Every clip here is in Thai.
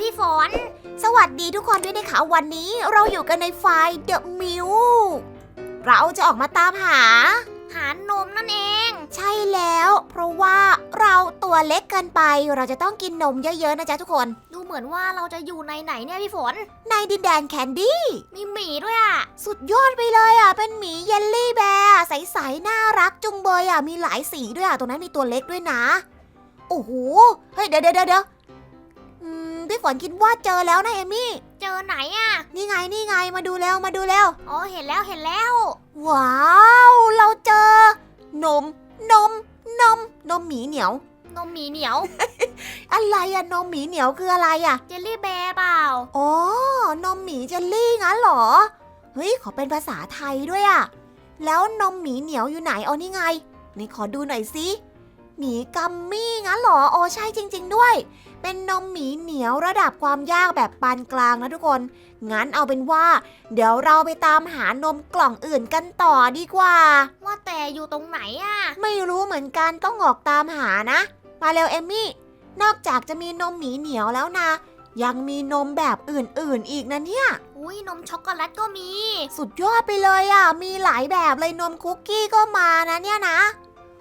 พี่ฝน สวัสดีทุกคนด้วยนะคะวันนี้เราอยู่กันในไฟล์ The m i l เราจะออกมาตามหา หานมนั่นเอง ใช่แล้ว เพราะว่าเราตัวเล็กเกินไป เราจะต้องกินนมเยอะๆนะจ๊ะทุกคน ดูเหมือนว่าเราจะอยู่ในไหนเนี่ยพี่ฝน ในดินแดนแคนดี้ มีหมีด้วยอะ สุดยอดไปเลยอะ เป็นหมีเยลลี่แบร์ใสๆน่ารักจุงเบยอะ มีหลายสีด้วยอะ ตรงนั้นมีตัวเล็กด้วยนะ โอ้โห เฮ้ยเดี๋ยวเดี๋ยวเดี๋ยวอืม พี่ฝนคิดว่าเจอแล้วนะเอมี่ เจอไหนอะนี่ไงนี่ไงมาดูแล้วมาดูแล้ว อ๋อเห็นแล้วเห็นแล้ว ว้าว เราเจอ นม นม นม นมหมีเหนียว นมหมีเหนียว อะไรอะนมหมีเหนียวคืออะไรอะเจลลี่แบร์เปล่า อ๋อนมหมีเจลลี่งั้นเหรอ เฮ้ยขอเป็นภาษาไทยด้วยอะแล้วนมหมีเหนียวอยู่ไหนเอานี่ไงนี่ขอดูหน่อยสิ หมีกัมมี่งั้นเหรออ๋อใช่จริง ๆ ด้วย เป็นนมหมีเหนียวระดับความยากแบบปานกลางนะทุกคน งั้นเอาเป็นว่า เดี๋ยวเราไปตามหานมกล่องอื่นกันต่อดีกว่า ว่าแต่อยู่ตรงไหนอะไม่รู้เหมือนกันต้องออกตามหานะ มาเร็วเอมมี่ นอกจากจะมีนมหมีเหนียวแล้วนะ ยังมีนมแบบอื่นๆอีกนะเนี่ย อุ้ยนมช็อกโกแลตก็มี สุดยอดไปเลยอะ มีหลายแบบเลยนมคุกกี้ก็มานะเนี่ยนะ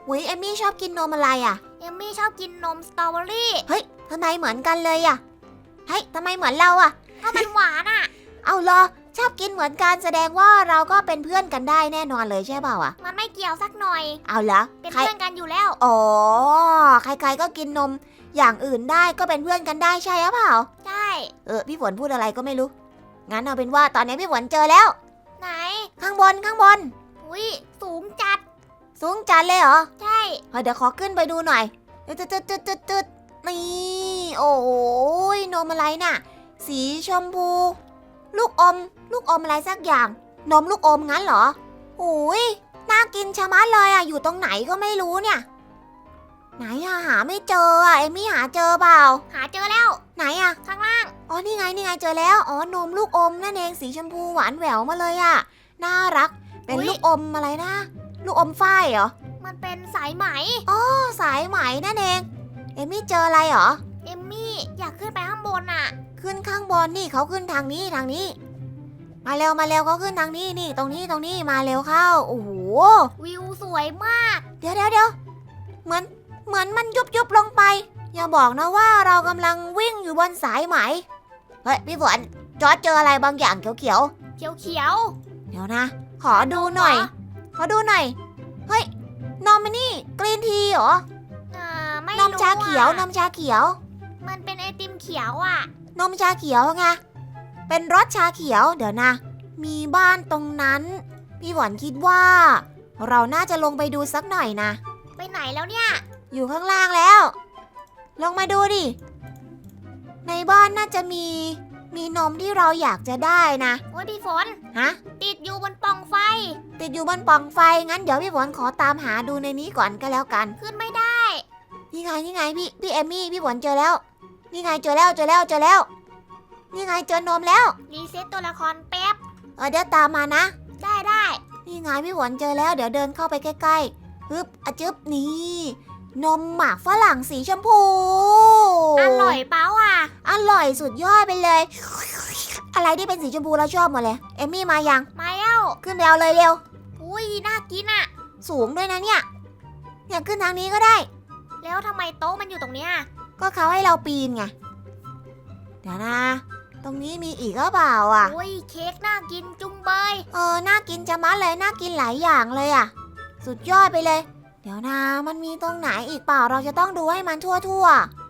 วิเอมมี่ชอบกินนมอะไรอะ เอมมี่ชอบกินนมสตรอเบอรี่เฮ้ยทำไมเหมือนกันเลยอะ เฮ้ยทำไมเหมือนเราอะเพราะมันหวานอะเอาเหรอชอบกินเหมือนกันแสดงว่าเราก็เป็นเพื่อนกันได้แน่นอนเลยใช่เปล่าอะ มันไม่เกี่ยวสักหน่อย เอาละเป็นใครเพื่อนกันอยู่แล้ว อ๋อใครๆก็กินนมอย่างอื่นได้ก็เป็นเพื่อนกันได้ใช่หรือเปล่า ใช่ เออพี่ฝนพูดอะไรก็ไม่รู้ งั้นเอาเป็นว่าตอนนี้พี่ฝนเจอแล้ว ไหน ข้างบนข้างบน อุ้ยสูงจัด สูงจัดเลยเหรอใช่เฮ้ยเดี๋ยวขอขึ้นไปดูหน่อยตึ๊ดตึ๊ดตึ๊ดตึ๊ดตึ๊ดนี่โอ้ยนมอะไรน่ะ สีชมพู ลูกอม ลูกอมอะไรสักอย่าง นมลูกอมงั้นเหรอโอ้ยน่ากินชะมัดเลยอะอยู่ตรงไหนก็ไม่รู้เนี่ย ไหนอะหาไม่เจออะเอมี่หาเจอเปล่า หาเจอแล้ว ไหนอะข้างล่างอ๋อนี่ไงนี่ไงเจอแล้วอ๋อนมลูกอมนั่นเองสีชมพูหวานแหววมาเลยอะน่ารัก เป็นอุ๊ยลูกอมอะไรนะ ลูกอมฝ้ายเหรอมันเป็นสายไหมอ๋อสายไหมนั่นเอง เอมี่เจออะไรเหรอ เอมมี่อยากขึ้นไปข้างบนอะขึ้นข้างบนนี่เขาขึ้นทางนี้ทางนี้ มาเร็วมาเร็วเขาขึ้นทางนี้นี่ ตรงนี้ตรงนี้มาเร็วเข้าโอ้โหวิวสวยมาก เดี๋ยวเดี๋ยวเดี๋ยวเหมือนเหมือนมันยุบยุบลงไป อย่าบอกนะว่าเรากำลังวิ่งอยู่บนสายไหมเฮ้ยพี่ฝนจอร์จเจออะไรบางอย่างเขียวเขียวเขียวๆเดี๋ยวนะ ขอดูหน่อยข อดูหน่อย เฮ้ยนมมันนี่กรีนทีเหรอ อ่าไม่นมชาเขียวรู้นอะมชาเขียว มันเป็นไอติมเขียวอะนมชาเขียวไง เป็นรสชาเขียว เดี๋ยวนะ มีบ้านตรงนั้น พี่หวันคิดว่า เราน่าจะลงไปดูสักหน่อยนะ ไปไหนแล้วเนี่ย อยู่ข้างล่างแล้ว ลงมาดูดิ ในบ้านน่าจะมี มีนมที่เราอยากจะได้นะ โอ้ยพี่ฝน ฮะ ติดอยู่บนปล่องไฟ ติดอยู่บนปล่องไฟ งั้นเดี๋ยวพี่ฝนขอตามหาดูในนี้ก่อนก็แล้วกัน ขึ้นไม่ได้ นี่ไงนี่ไงพี่พี่เอมมี่พี่ฝนเจอแล้ว นี่ไงเจอแล้วเจอแล้วเจอแล้ว นี่ไงเจอนมแล้ว รีเซ็ตตัวละครแป๊บ เออเดี๋ยวตามมานะ ได้ได้นี่ไงพี่ฝนเจอแล้ว เดี๋ยวเดินเข้าไปใกล้ๆฮึบอะจึบนี่ นมหมากฝรั่งสีชมพู อร่อยเปล่าอะ อร่อยสุดยอดไปเลย อะไรที่เป็นสีชมพูเราชอบหมดเลย เอมมี่มายัง มาแล้วขึ้นไปเอาเลยเร็ว อุ้ยน่ากินอะ สูงด้วยนะเนี่ย อยากขึ้นทางนี้ก็ได้ แล้วทำไมโต๊ะมันอยู่ตรงเนี้ยก็เขาให้เราปีนไง เดี๋ยวนะ ตรงนี้มีอีกหรือเปล่าอะ อุ้ยเค้กน่ากินจุงเบย เออ น่ากินจะมัดเลย น่ากินหลายอย่างเลยอะ สุดยอดไปเลย เดี๋ยวนะ มันมีตรงไหนอีกเปล่า เราจะต้องดูให้มันทั่วๆ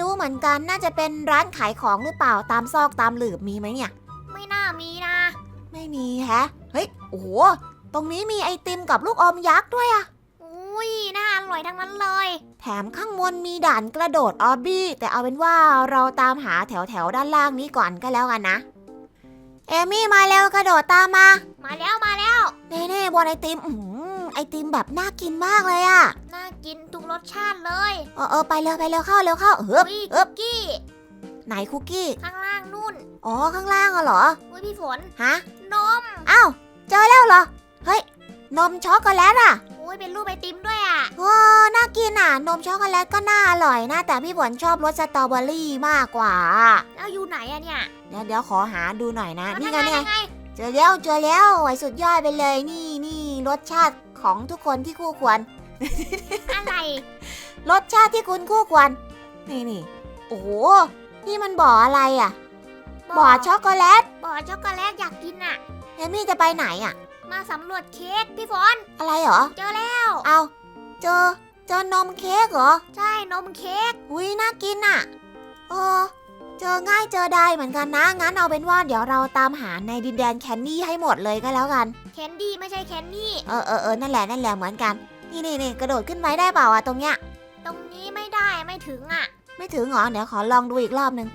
รู้เหมือนกันน่าจะเป็นร้านขายของหรือเปล่าตามซอกตามหลืบมีไหมเนี่ย ไม่น่ามีนะ ไม่มีแฮะ เฮ้ยโอ้โหตรงนี้มีไอติมกับลูกอมยักษ์ด้วยอะอุ้ยน่าอร่อยทั้งนั้นเลย แถมข้างบนมีด่านกระโดดออบบี้ แต่เอาเป็นว่าเราตามหาแถวแถวๆด้านล่างนี้ก่อนก็แล้วกันนะ เอมี่มาเร็วกระโดดตามมา มาแล้วมาแล้วเน่ๆบนไอติมอื้อหือไอติมแบบน่ากินมากเลยอะน่า กินทุกรสชาติเลยเออเออไปเร็วไปเร็วเข้าเร็วเข้าเฮ้บอุ้ยเฮ้คุบกกี้ ไหนคุกกี้ ข้างล่างนู่น อ๋อข้างล่างอะเหรออุ้ยพี่ฝน ฮะ นม อ้าวเจอแล้วเหรอ เฮ้ย นมช็อกโกแลตอะโอ้ยเป็นรูปไอติมด้วยอะโอ้น่ากินอะ นมช็อกโกแลตก็น่าอร่อยนะแต่พี่ฝนชอบรสสตรอเบอรี่มากกว่าแล้วอยู่ไหนอะเนี่ยเดี๋ยวเดี๋ยวขอหาดูหน่อยนะแล้วนี่ไงทำนี่ไงยังไงเจอแล้วเจอแล้วไว้สุดยอดไปเลยนี่นี่รสชาติของทุกคนที่คู่ควร อะไร รสชาติที่คุณคู่ควร นี่นี่โอ้โห นี่มันบ่ออะไรอะ บ่อช็อกโกแลต บ่อช็อกโกแลตอยากกินอะเอมี่จะไปไหนอะ มาสำรวจเค้กพี่ฝน อะไรเหรอ เจอแล้ว เอาเจอ เจอนมเค้กเหรอ ใช่ นมเค้ก อุ้ยน่ากินอะ เออ เจอง่ายเจอได้เหมือนกันนะ งั้นเอาเป็นว่าเดี๋ยวเราตามหาในดินแดนแคนดี้ให้หมดเลยก็แล้วกัน แคนดี้ไม่ใช่แคนนี่ เออเออเออนั่นแหละนั่นแหละเหมือนกัน นี่นี่นี่กระโดดขึ้นไปได้เปล่าอะตรงเนี้ย ตรงนี้ไม่ได้ไม่ถึงอะ ไม่ถึงเหรอเดี๋ยวขอลองดูอีกรอบนึง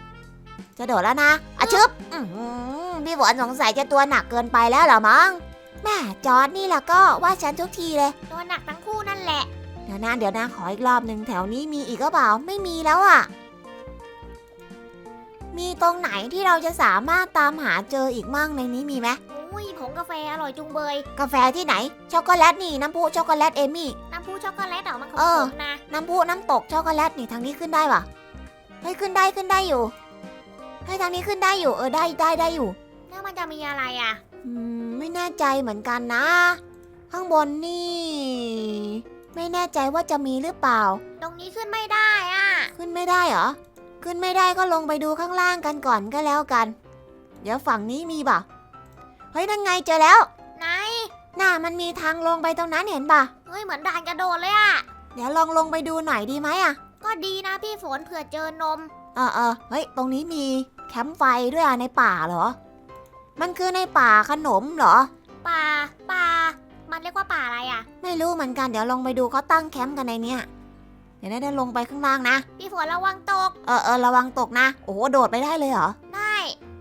จะโดดแล้วนะอะชึบอื้อหือพี่ฝนสงสัยจะตัวหนักเกินไปแล้วเหรอมั้งแม่จอร์ดนี่แหละก็ว่าฉันทุกทีเลย ตัวหนักทั้งคู่นั่นแหละ เดี๋ยวนะเดี๋ยวนะขออีกรอบหนึ่งแถวนี้มีอีกก็เปล่าไม่มีแล้วอะมีตรงไหนที่เราจะสามารถตามหาเจออีกมั่งในนี้มีไหมอุ้ ยผงกาแฟอร่อยจุงเบย กาแฟที่ไหน ช็อกโกแลตนี่น้ำพุช็อกโกแลตเอมี่ น้ำพุช็อกโกแลตเหรอมันขเออ มๆนะ น้ำพุน้ำตกช็อกโกแลตนี่ทางนี้ขึ้นได้ปะเฮ้ยขึ้นได้ขึ้นได้อยู่เฮ้ยทางนี้ขึ้นได้อยู่เออได้ได้ได้อยู่ แล้วมันจะมีอะไรอะ อืมไม่แน่ใจเหมือนกันนะ ข้างบนนี่ ไม่แน่ใจว่าจะมีหรือเปล่า ตรงนี้ขึ้นไม่ได้อะ ขึ้นไม่ได้เหรอ ขึ้นไม่ได้ก็ลงไปดูข้างล่างกันก่อนก็แล้วกัน เดี๋ยวฝั่งนี้มีป่ะ เฮ้ยนั่นไงเจอแล้วไหนน่ามันมีทางลงไปตรงนั้นเห็นป่ะเฮ้ยเหมือนด่านกระโดดเลยอะเดี๋ยวลองลงไปดูหน่อยดีไหมอะก็ดีนะพี่ฝนเผื่อเจอนม เออเออเฮ้ยตรงนี้มีแคมป์ไฟด้วยอะในป่าเหรอ มันคือในป่าขนมเหรอ ป่าป่า มันเรียกว่าป่าอะไรอะไม่รู้เหมือนกันเดี๋ยวลงไปดูเขาตั้งแคมป์กันในเนี้ยเดี๋ยวได้ลงไปข้างล่างนะ พี่ฝนระวังตก เออเออระวังตกนะ โอ้โหโดดไปได้เลยเหรอ ได้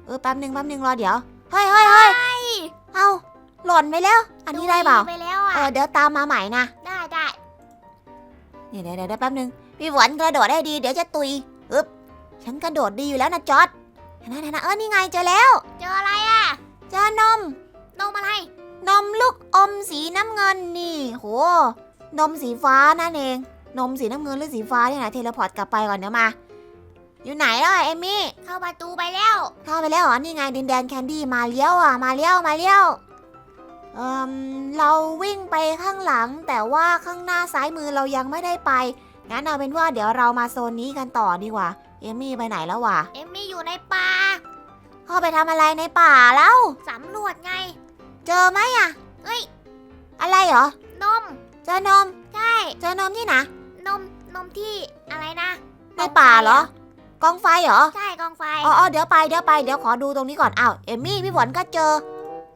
เออแป๊บหนึ่งแป๊บหนึ่งรอเดี๋ยว เฮ้ยเฮ้ยเฮ้ย เอาหล่นไปแล้ว อันนี้ได้เปล่าไปแล้วอะเออเดี๋ยวตามมาใหม่นะ ได้ได้เดี๋ยวเดี๋ยวเดี๋ยวแป๊บหนึ่งพี่หวนกระโดดได้ดี เดี๋ยวจะตุยอึ๊บฉันกระโดดดีอยู่แล้วนะจอร์ดเห็นไหมเห็นไหมเออนี่ไงเจอแล้ว เจออะไรอะ เจอนม นมอะไร นมลูกอมสีน้ำเงินนี่ โห นมสีฟ้านั่นเอง นมสีน้ำเงินหรือสีฟ้าเนี่ยนะเทเลพอร์ตกลับไปก่อนเดี๋ยวมา อยู่ไหนแล้วอะเอมี่เข้าประตูไปแล้ว เข้าไปแล้วเหรอนี่ไงดินแดนแคนดี้มาเลี้ยวอะมาเลี้ยวมาเลี้ยวเอ่มเราวิ่งไปข้างหลัง แต่ว่าข้างหน้าซ้ายมือเรายังไม่ได้ไปงั้นเอาเป็นว่าเดี๋ยวเรามาโซนนี้กันต่อดีกว่า เอมี่ไปไหนแล้ววะเอมมี่อยู่ในป่าเข้าไปทำอะไรในป่าแล้วสำรวจไง เจอไหมอะเอ้ยอะไรเหรอนม เจอนมใช่เจอนมที่ไหนนมนมที่อะไรนะในป่าเหรอ กองไฟเหรอ ใช่กองไฟอ๋ออ๋อเดี๋ยวไปเดี๋ยวไปเดี๋ยวขอดูตรงนี้ก่อน อ้าวเอมี่พี่ฝนก็เจอ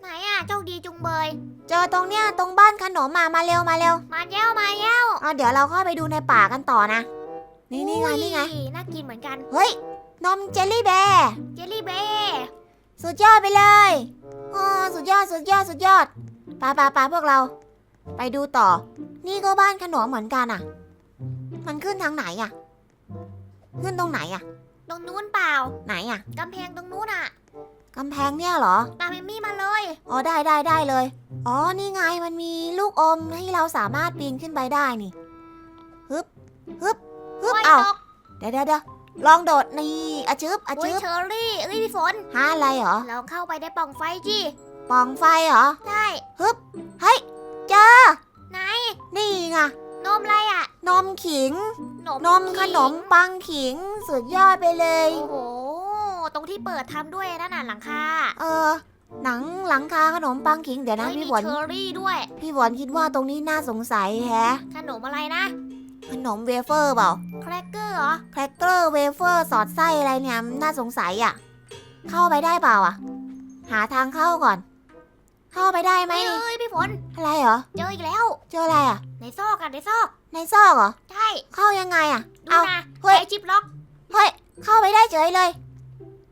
ไหนอะโชคดีจุงเบย เจอตรงเนี้ยตรงบ้านขนมมามาเร็วมาเร็ว มาแย้วมาแย้วอ๋อเดี๋ยวเราเข้าไปดูในป่ากันต่อนะ นี่นี่ไงนี่ไงอุ้ยน่ากินเหมือนกัน เฮ้ยนมเจลลี่แบร์เจลลี่เบ้สุดยอดไปเลยโอ้สุดยอดสุดยอดสุดยอดไป่าป่าป่าพวกเรา ไปดูต่อ นี่ก็บ้านขนมเหมือนกันอะ มันขึ้นทางไหนอะ ขึ้นตรงไหนอะ ตรงนู้นเปล่า ไหนอะกำแพงตรงนู้นอะกำแพงเนี่ยเหรอ ตามเอมมี่มาเลย อ๋อได้ได้ได้เลย อ๋อนี่ไงมันมีลูกอมให้เราสามารถปีนขึ้นไปได้นี่ฮึบฮึบฮึบโอ้ยเอาตกเดี๋ยวเดี๋ยวเดี๋ยวลองโดดนี่อะชึบอะโอ้ชึยบเชอรี่เอ้ยพี่ฝน หาอะไรเหรอลองเข้าไปในปล่องไฟจีปล่องไฟเหรอใช่ฮึบเฮ้ย เจอ ไหน นี่ไง นมอะไรอะ นมขิงนมนมขนมปังขิง สุดยอดไปเลย โอ้โห ตรงที่เปิดทำด้วยนั่นน่ะหลังคาเออ หนังหลังคาขนมปังขิงเดี๋ยวนะเฮ้ยมีพี่ฝนเชอรี่ด้วย พี่ฝนคิดว่าตรงนี้น่าสงสัยแฮะ ขนมอะไรนะ ขนมเวเฟอร์เปล่าแครกเกอร์เหรอ แครกเกอร์เวเฟอร์สอดไส้อะไรเนี่ยน่าสงสัยอะ เข้าไปได้เปล่าอะ หาทางเข้าก่อน เข้าไปได้ไหมเฮ้ยนี่ เอ้ยพี่ฝน อะไรเหรอ เจออีกแล้ว เจออะไรอะ ในซอกอะในซอก ในซอกเหรอ ใช่ เข้ายังไงอะ ดูเอา นะเฮ้ยไอจิบล็อก เฮ้ย เข้าไปได้เฉยเลย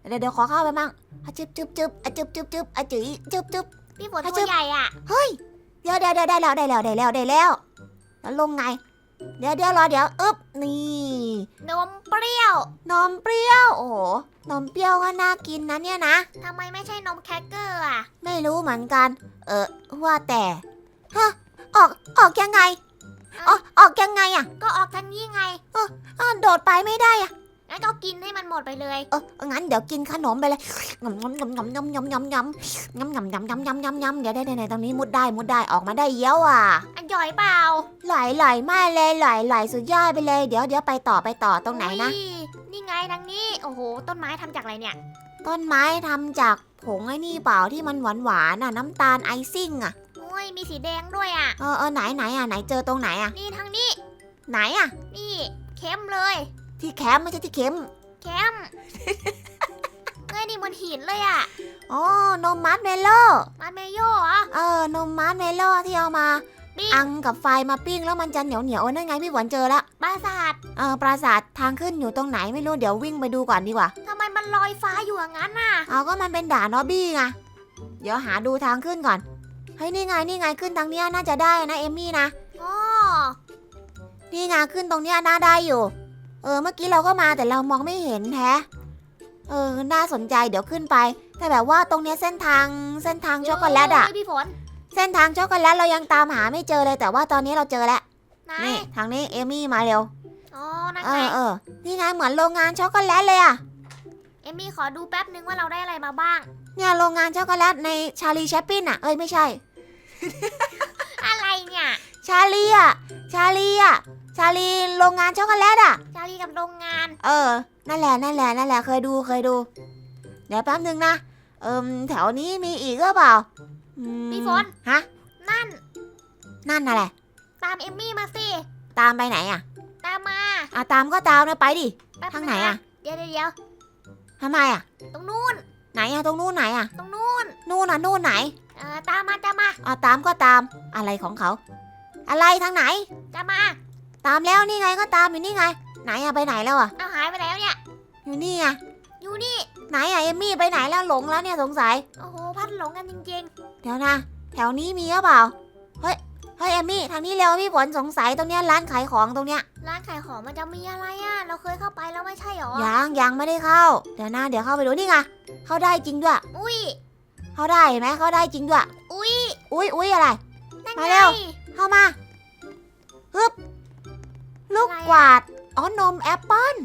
เดี๋ยวเดี๋ยวขอเข้าไปมั่งอะจึบจึบจึบอะจึบจึบจึบอะจื๋ยจึบจึบ พี่ฝนไอ้ตัจิ๊วบใหญ่อะเฮ้ย เดี๋ยวเดี๋ยวเดี๋ยวได้แล้วได้แล้วได้แล้วได้แล้วแล้วลงไง เดี๋ยวเดี๋ยวรอเดี๋ยวอึ๊บนี่นมเปรี้ยวนมเปรี้ยวโอ้โหนมเปรี้ยวก็น่ากินนะเนี่ยนะ ทำไมไม่ใช่นมแครกเกอร์อะไม่รู้เหมือนกัน เออว่าแต่ฮะออกออกยังไงออกออกยังไงอะก็ออกทางนี้ไงอ้าวโดดไปไม่ได้อะ งั้นก็กินให้มันหมดไปเลย เอองั้นเดี๋ยวกินขนมไปเลยงำงำงำงำงำงำงำงำงำงำงำงำงำงำงำเดี๋ยวได้ไหนตรงนี้มุดได้มุดได้ออกมาได้เยี่ยวอะ อันย่อยเปล่าไหลไหลมากเลยไหลไหลสุดยอดไปเลย เดี๋ยวเดี๋ยวไปต่อไปต่อตรงไหนนะ นี่ไงทางนี้ โอ้โห ต้นไม้ทำจากอะไรเนี่ย ต้นไม้ทำจากผงไอ้นี่เปล่าที่มันหวานหวานๆน่ะน้ำตาลไอซิ่งอะโอ้ยมีสีแดงด้วยอะ เออเออไหนไหนอะไหนเจอตรงไหนอะ นี่ทางนี้ ไหนอะ นี่เข้มเลย ที่แคมป์ไม่ใช่ที่เข็มเข้มเฮ้ยนี่บนหินเลยอะอ๋อนมมัดเมลโล่มันเมโย่เหรอเออนมมัดเมลโล่ที่เอามาปิ้งอังกับไฟมาปิ้งแล้วมันจะเหนียวเหนียวๆนั่นไงพี่หวนเจอละปราสาทเออปราสาททางขึ้นอยู่ตรงไหนไม่รู้เดี๋ยววิ่งไปดูก่อนดีกว่าทำไมมันลอยฟ้าอยู่อย่างนั้นน่ะเอาก็มันเป็นด่านนอบบี้ไงเดี๋ยวหาดูทางขึ้นก่อนเฮ้ยนี่ไงนี่ไงขึ้นทางเนี้ยน่าจะได้นะเอมมี่นะอ๋อนี่ไงขึ้นตรงเนี้ยน่าได้อยู่ เออ เมื่อกี้เราก็มาแต่เรามองไม่เห็นแฮะ เออ น่าสนใจเดี๋ยวขึ้นไป แต่แบบว่าตรงเนี้ยเส้นทางเส้นทางช็อกโกแลตอะเฮ้ยพี่ฝนเส้นทางช็อกโกแลตเรายังตามหาไม่เจอเลย แต่ว่าตอนนี้เราเจอแล้ว ไหนนี่ทางนี้เอมี่มาเร็ว อ๋อนั่นเอไงอเออ นี่ไงเหมือนโรงงานช็อกโกแลตเลยอะเอมมี่ขอดูแป๊บนึงว่าเราได้อะไรมาบ้าง เนี่ยโรงงานช็อกโกแลตในชาลีแชปปินอะเอ้ยไม่ใช่ อะไรเนี่ย ชาลีอะชาลีอะ ชาลีโรงงานช็อกโกแลตอะจารีกับโรงงาน เออ นั่นแหละ นั่นแหละ นั่นแหละ เคยดู เคยดู เดี๋ยวแป๊บนึงนะ เอิมแถวนี้มีอีกหรือเปล่าอืมพี่ฝน ฮะ นั่น นั่นอะไร ตามเอมมี่มาสิ ตามไปไหนอะตามมาอะตามก็ตามนะไปดิ แป๊บทางไหนอะเดี๋ยวเดี๋ยวเดี๋ยวทำไมอะตรงนู้น ไหนอะตรงนู้นไหนอะตรงนู้น นู่นอะนู่นไหน เออตามมาตามมา อะตามก็ตาม อะไรของเขา อะไรทางไหน ตามมา ตามแล้วนี่ไงก็ตามอยู่นี่ไง ไหนอะไปไหนแล้วอะเอาหายไปแล้วเนี่ย อยู่นี่ไงอยู่นี่ ไหนอะเอมมี่ไปไหนแล้วหลงแล้วเนี่ยสงสัย โอ้โหพัดหลงกันจริงเดี๋ยวนะ แถวนี้มีหรือเปล่า เฮ้ย เฮ้ยเอมมี่ทางนี้เร็วพี่ฝนสงสัยตรงเนี้ยร้านขายของตรงเนี้ย ๆ ร้านขายของมันจะมีอะไรอะ เราเคยเข้าไปแล้วไม่ใช่หรอ ยังยังไม่ได้เข้า เดี๋ยวนะเดี๋ยวเข้าไปดูนี่ไงเข้าได้จริงด้วย อุ้ย เข้าได้เห็นไหมเข้าได้จริงด้วย อุ้ย อุ้ยอุ้ยอะไร นั่นมาไงเร็ว เข้ามาฮึบ ลูกอะไรอะกวาด อ๋อนมแอปเปิ้ล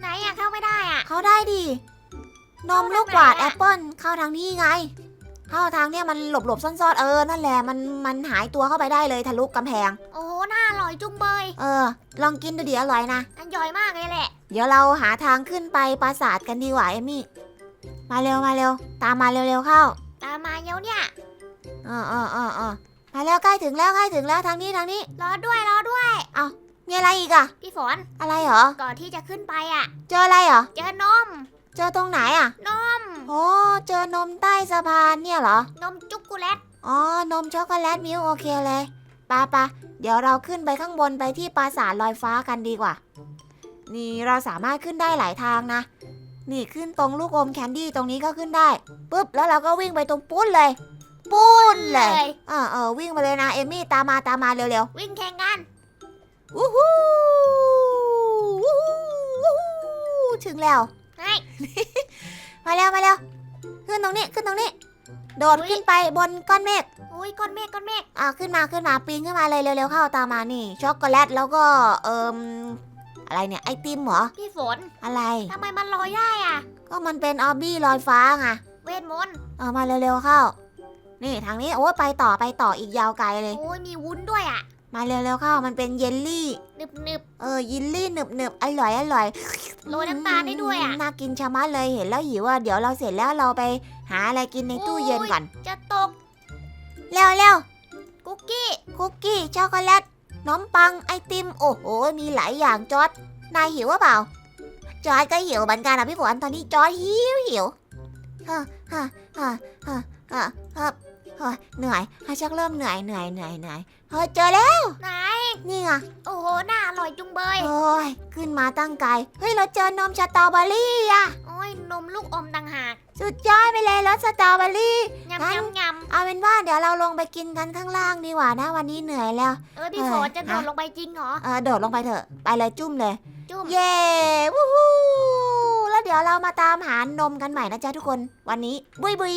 ไหนอะเข้าไม่ได้อะเข้าได้ดิ นมเข้าทางลูกกวาดไหนอะแอปเปิ้ลเข้าทางนี้ไง เข้าทางเนี้ยมันหลบหลบๆซ่อนๆเออ นั่นแหละมันมันหายตัวเข้าไปได้เลยทะลุกำแพง โอ้โหน่าอร่อยจุงเบย เออ ลองกินดูดิอร่อยนะ อันย่อยมากเลยแหละ เดี๋ยวเราหาทางขึ้นไปปราสาทกันดีกว่าเอมี่ มาเร็วมาเร็ว ตามมาเร็วๆเข้า ตามมาเดี๋ยวเนี่ย เออเออเออเออ มาแล้วใกล้ถึงแล้วใกล้ถึงแล้วทางนี้ทางนี้ รอด้วยรอด้วยมีอะไรอีกอะพี่ฝน อะไรเหรอ ก่อนที่จะขึ้นไปอะ เจออะไรเหรอ เจอนม เจอตรงไหนอะนม โอ้เจอนมใต้สะพานเนี่ยเหรอ นมจุกโกแลตอ๋อ นมช็อกโกแลตมิลค์โอเคเลยปาปะเดี๋ยวเราขึ้นไปข้างบนไปที่ปราสาทลอยฟ้ากันดีกว่า นี่เราสามารถขึ้นได้หลายทางนะ นี่ขึ้นตรงลูกอมแคนดี้ตรงนี้ก็ขึ้นได้ปุ๊บแล้วเราก็วิ่งไปตรงปุ้นเลย ปุ้นเลยเออเออวิ่งมาเลยนะ เอมี่ตามมาตามมาเร็ววิ่งแข่งกัน ๆวู้ฮู้วู้ฮู้วู้ฮู้ถึงแล้วเฮ้ยมาแล้วมาแล้วขึ้นตรงนี้ขึ้นตรงนี้ โดดอุ๊ย ขึ้นไปบนก้อนเมฆอุ้ยก้อนเมฆก้อนเมฆอะขึ้นมาขึ้นมาปีนขึ้นมาเลยเร็วๆเข้าตามมานี่ ช็อกโกแลตแล้วก็เอิมอะไรเนี่ยไอติมเหรอพี่ฝนอะไร ทำไมมันลอยได้อะ ก็มันเป็นออบบี้ลอยฟ้าไงเวทมนต์เอามาเร็วๆเข้า นี่ทางนี้โอ้ยไปต่อไปต่ออีกยาวไกลเลย โอ้ยมีวุ้นด้วยอะ มาเร็วๆเข้ามันเป็นเยลลี่หนึบหนึบเออยิลลี่หนึบหนึบๆอร่อยอร่อยโรยน้ำตาลได้ด้วยอะน่ากินชะมัดเลยเห็นแล้วหิวอะเดี๋ยวเราเสร็จแล้วเราไปหาอะไรกินในตู้เย็นก่อน จะตกเร็วเร็วกุกกี้คุกกี้ช็อกโกแลตนมปังไอติมโอ้โหมีหลายอย่างจอร์ดนายหิวหรือเปล่าจอร์ดก็หิวเหมือนกันอะพี่ฝนตอนนี้จอร์ดหิวหิวฮ่าฮ่าฮ่าฮ่าฮ่าฮ่า เฮ้ยเหนื่อยฮ่าชักเริ่มเหนื่อยเหนื่อยเหนื่อยเหนื่อยเฮ้ยเจอแล้ว ไหน นี่ไงโอ้โหน่าอร่อยจุงเบย โอ้ยขึ้นมาตั้งไกลเฮ้ยเราเจอนมสตรอเบอรี่อะ โอ้ยนมลูกอมต่างหากสุดยอดไปเลยรสสตรอเบอรี่ยำงั้นยำยเอาเป็นว่าเดี๋ยวเราลงไปกินกันข้างล่างดีกว่านะวันนี้เหนื่อยแล้วำเออพี่เออฝนจะโดดฮะ ลงไปจริงเหรอ เออโดดลงไปเถอะไปเลยจุ่มเลย จุ่มเย้วู้ฮู้แล้วเดี๋ยวเรามาตามหานมกันใหม่นะจ๊ะทุกคน วันนี้บุยบุย